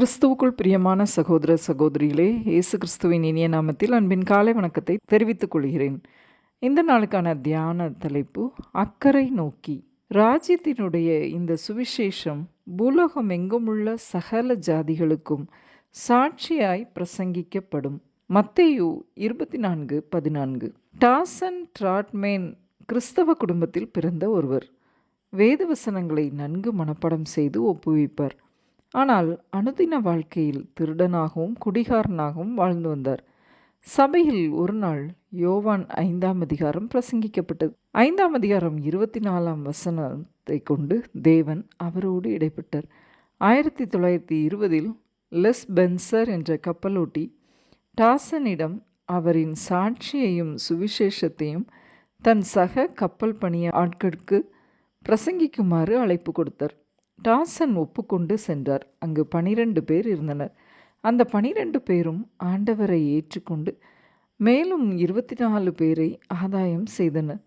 கிறிஸ்துவுக்குள் பிரியமான சகோதர சகோதரிகளே இயேசு கிறிஸ்துவின் இனிய நாமத்தில் அன்பின் காலை வணக்கத்தை தெரிவித்துக் கொள்கிறேன். இந்த நாளுக்கான தியான தலைப்பு அக்கறை நோக்கி. ராஜ்யத்தினுடைய இந்த சுவிசேஷம் பூலோகம் எங்குமுள்ள சகல ஜாதிகளுக்கும் சாட்சியாய் பிரசங்கிக்கப்படும். மத்தேயு இருபத்தி நான்கு பதினான்கு. டாசன் ட்ராட்மேன் கிறிஸ்தவ குடும்பத்தில் பிறந்த ஒருவர். வேதவசனங்களை நன்கு மனப்பாடம் செய்து ஒப்புவிப்பார். ஆனால் அனுதின வாழ்க்கையில் திருடனாகவும் குடிகாரனாகவும் வாழ்ந்து வந்தார். சபையில் ஒரு நாள் யோவான் ஐந்தாம் அதிகாரம் பிரசங்கிக்கப்பட்டது. ஐந்தாம் அதிகாரம் இருபத்தி நாலாம் வசனத்தை கொண்டு தேவன் அவரோடு இடைப்பட்டார். ஆயிரத்தி தொள்ளாயிரத்தி இருபதில் லெஸ் பென்சர் என்ற கப்பலோட்டி டாசனிடம் அவரின் சாட்சியையும் சுவிசேஷத்தையும் தன் சக கப்பல் பணிய ஆட்களுக்கு பிரசங்கிக்குமாறு அழைப்பு கொடுத்தார். டாசன் ஒப்புக்கொண்டு சென்றார். அங்கு பனிரெண்டு பேர் இருந்தனர். அந்த பனிரெண்டு பேரும் ஆண்டவரை ஏற்றுக்கொண்டு மேலும் இருபத்தி நாலு பேரை ஆதாயம் செய்தனர்.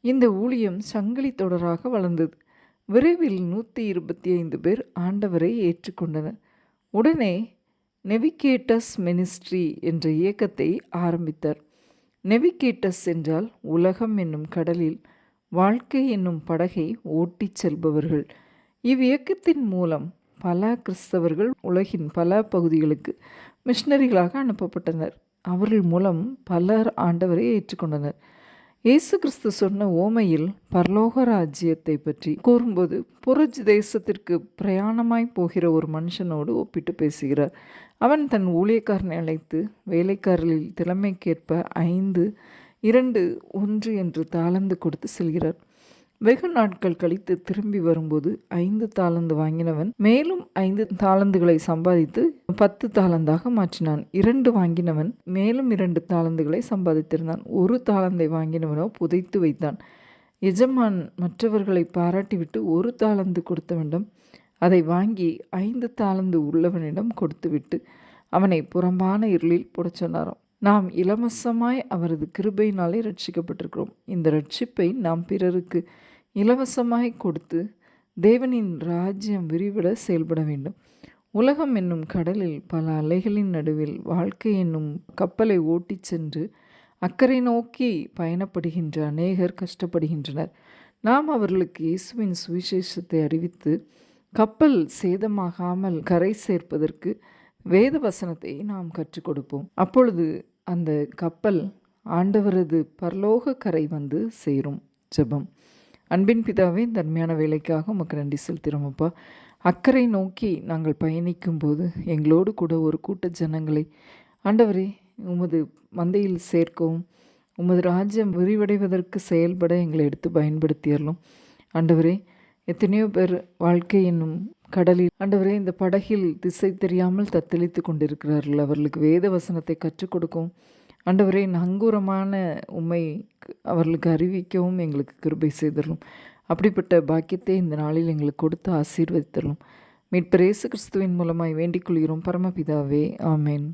இந்த ஊழியம் சங்கிலி தொடராக வளர்ந்தது. விரைவில் நூற்றி இருபத்தி ஐந்து பேர் ஆண்டவரை ஏற்றுக்கொண்டனர். உடனே நெவிகேட்டஸ் மினிஸ்ட்ரி என்ற இயக்கத்தை ஆரம்பித்தார். நெவிகேட்டஸ் என்றால் உலகம் என்னும் கடலில் வாழ்க்கை என்னும் படகை ஓட்டிச் செல்பவர்கள். இவ்வியக்கத்தின் மூலம் பல கிறிஸ்தவர்கள் உலகின் பல பகுதிகளுக்கு மிஷினரிகளாக அனுப்பப்பட்டனர். அவர்கள் மூலம் பலர் ஆண்டவரை ஏற்றுக்கொண்டனர். இயேசு கிறிஸ்து சொன்ன ஓமையில் பரலோக ராஜ்யத்தை பற்றி கூறும்போது புரஜ் தேசத்திற்கு பிரயாணமாய் போகிற ஒரு மனுஷனோடு ஒப்பிட்டு பேசுகிறார். அவன் தன் ஊழியக்காரனை அழைத்து வேலைக்காரர்களில் திறமைக்கேற்ப ஐந்து இரண்டு ஒன்று என்று தாளந்து கொடுத்து செல்கிறார். வெகு நாட்கள் கழித்து திரும்பி வரும்போது ஐந்து தாளந்து வாங்கினவன் மேலும் ஐந்து தாளந்துகளை சம்பாதித்து பத்து தாளந்தாக மாற்றினான். இரண்டு வாங்கினவன் மேலும் இரண்டு தாளந்துகளை சம்பாதித்திருந்தான். ஒரு தாளந்தை வாங்கினவனோ புதைத்து வைத்தான். எஜமான் மற்றவர்களை பாராட்டிவிட்டு ஒரு தாளந்து கொடுத்தவனிடம் அதை வாங்கி ஐந்து தாளந்து உள்ளவனிடம் கொடுத்துவிட்டு அவனை புறம்பான இருளில் போடச் சொன்னாராம். நாம் இலவசமாய் அவரது கிருபையினாலே ரட்சிக்கப்பட்டிருக்கிறோம் இந்த ரட்சிப்பை நாம் பிறருக்கு இலவசமாய் கொடுத்து தேவனின் ராஜ்யம் விரிவிட செயல்பட வேண்டும். உலகம் என்னும் கடலில் பல அலைகளின் நடுவில் வாழ்க்கை என்னும் கப்பலை ஓட்டிச் சென்று அக்கறை நோக்கி பயணப்படுகின்ற அநேகர் கஷ்டப்படுகின்றனர். நாம் அவர்களுக்கு இயேசுவின் சுவிசேஷத்தை அறிவித்து கப்பல் சேதமாகாமல் கரை சேர்ப்பதற்கு வேத வசனத்தை நாம் கற்றுக் கொடுப்போம். அப்பொழுது அந்த கப்பல் ஆண்டவரது பரலோக கரை வந்து சேரும் ஜெபம். அன்பின் பிதாவே தன்மையான வேலைக்காக உமக்கு நன்றி செலுத்துகிறோமப்பா. அக்கறை நோக்கி நாங்கள் பயணிக்கும் போது எங்களோடு கூட ஒரு கூட்ட ஜனங்களை ஆண்டவரே உமது மந்தையில் சேர்க்கவும் உமது ராஜ்யம் விரிவடைவதற்கு செயல்பட எங்களை எடுத்து பயன்படுத்தியறலும் ஆண்டவரே எத்தனையோ பேர் வாழ்க்கை என்னும் கடலில். ஆண்டவரே இந்த படகில் திசை தெரியாமல் தத்தளித்து கொண்டிருக்கிறார்கள். அவர்களுக்கு வேத வசனத்தை கற்றுக் கொடுக்கும் ஆண்டவரே நங்கூரமான உண்மை அவர்களுக்கு அறிவிக்கவும் எங்களுக்கு கிருபை செய்தரலும். அப்படிப்பட்ட பாக்கியத்தை இந்த நாளில் எங்களுக்கு கொடுத்து ஆசீர்வதித்தரலும். மீட்பர் இயேசு கிறிஸ்துவின் மூலமாய் வேண்டிக் கொள்கிறோம். பரமபிதாவே ஆமேன்.